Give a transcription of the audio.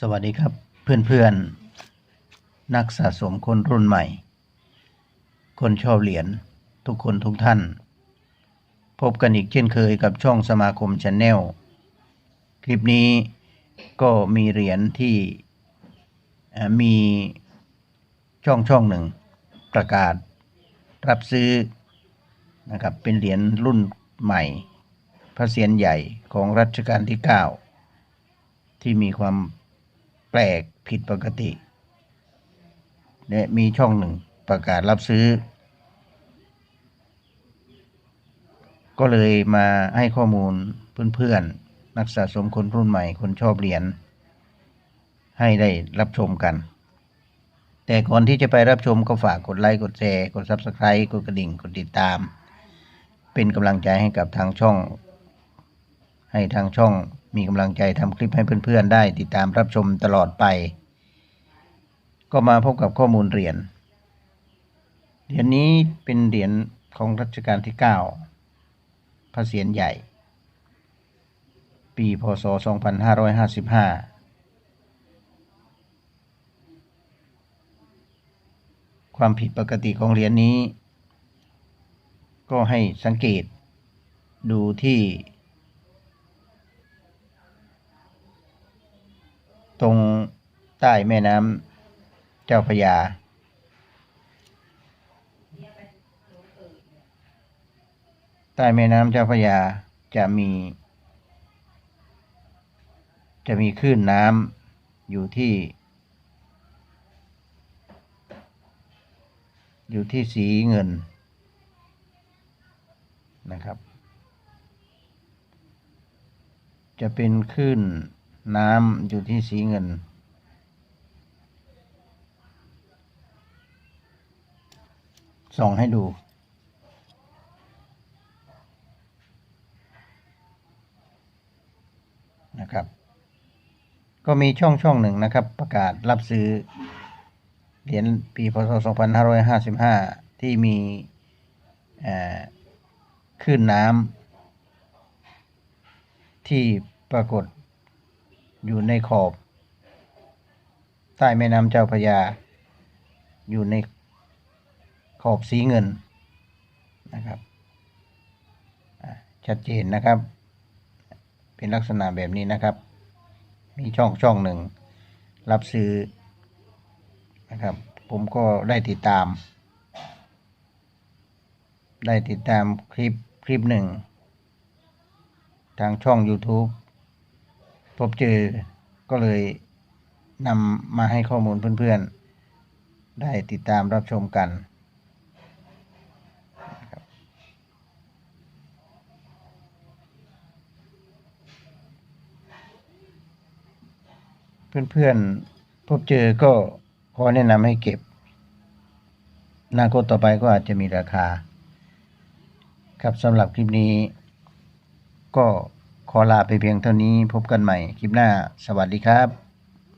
สวัสดีครับเพื่อนๆ นักสะสมคนรุ่นใหม่ คนชอบเหรียญทุกคนทุกท่าน พบกันอีกเช่นเคยกับช่องสมาคมชาแนลคลิปนี้ก็มีเหรียญที่มีช่องช่องหนึ่งประกาศรับซื้อนะครับเป็นเหรียญรุ่นใหม่ พระเศียรใหญ่ของรัชกาลที่ 9 ที่มีความ แปลกผิดปกติ และมีช่องหนึ่งประกาศรับซื้อ ก็เลยมาให้ข้อมูลเพื่อนๆ นักสะสมคนรุ่นใหม่คนชอบเหรียญให้ได้รับชมกัน แต่ก่อนที่จะไปรับชมก็ฝากกดไลค์ กดแชร์ กด Subscribe กดกระดิ่ง กดติดตาม เป็นกำลังใจให้กับทางช่อง ให้ทางช่อง มีกำลังใจทำคลิปให้เพื่อนๆ ได้ติดตามรับชมตลอดไป ก็มาพบกับข้อมูลเหรียญ เหรียญนี้เป็นเหรียญของรัชกาลที่ 9 พระเศียรใหญ่ ปีพศ 2555ความผิดปกติของเหรียญนี้ ก็ให้สังเกตดูที่ ตรงใต้แม่น้ำเจ้าพระยา ใต้แม่น้ำเจ้าพระยาจะมี จะมีคลื่นน้ำอยู่ที่ อยู่ที่สีเงินนะครับ จะเป็นคลื่น น้ำอยู่ที่สีเงิน ส่องให้ดู นะครับ ก็มีช่องช่องหนึ่งนะครับ ประกาศรับซื้อ เหรียญปีพศ 2555 ที่มีเอ่อคลื่นน้ำที่ปรากฏ อยู่ในขอบ ใต้แม่น้ำเจ้าพระยา อยู่ในขอบสีเงินนะครับชัดเจนนะครับ เป็นลักษณะแบบนี้นะครับ มีช่องช่องหนึ่ง รับซื้อนะครับ ผมก็ได้ติดตาม ได้ติดตามคลิปคลิปหนึ่ง ทางช่อง YouTube บเจอก็เลยนำมาให้ข้อมูลเพื่อนๆ ได้ติดตามรับชมกัน เพื่อนๆ พบเจอก็ขอแนะนำให้เก็บนาคตต่อไปก็อาจจะมีราคา ครับสำหรับคลิปนี้ก็ ขอลาไปเพียงเท่านี้พบกันใหม่คลิปหน้า สวัสดีครับ